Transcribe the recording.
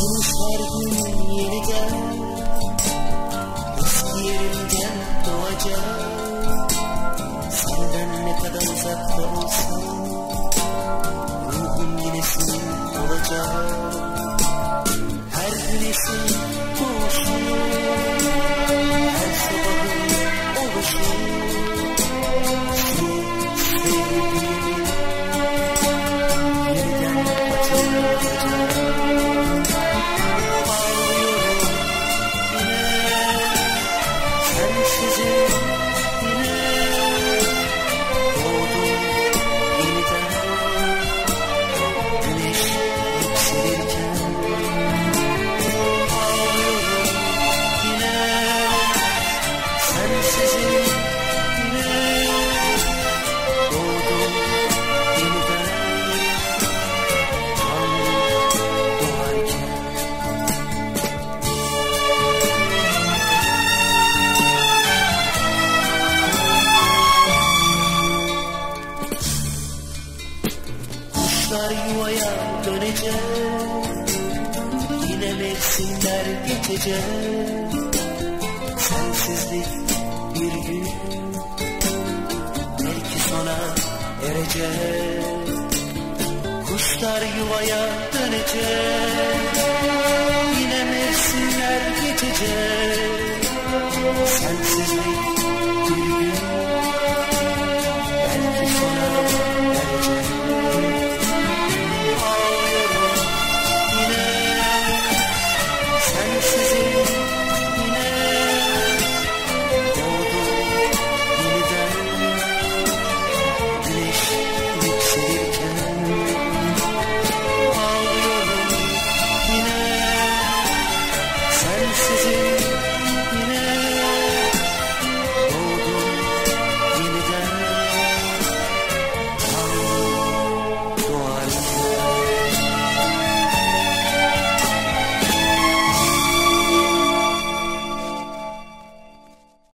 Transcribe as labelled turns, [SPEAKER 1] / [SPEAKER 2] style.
[SPEAKER 1] Konuş her gün yeniden. Eski yerimden doğacağım. Senden ne kadar uzakta olsam Ruhum yine senin olacak. Her güneşin doğuşunu Kuşlar yuvaya dönecek. Yine mevsimler geçecek. Sensizlik bir gün Belki sona erecek. Kuşlar yuvaya dönecek. Yine mevsimler geçecek fantasy.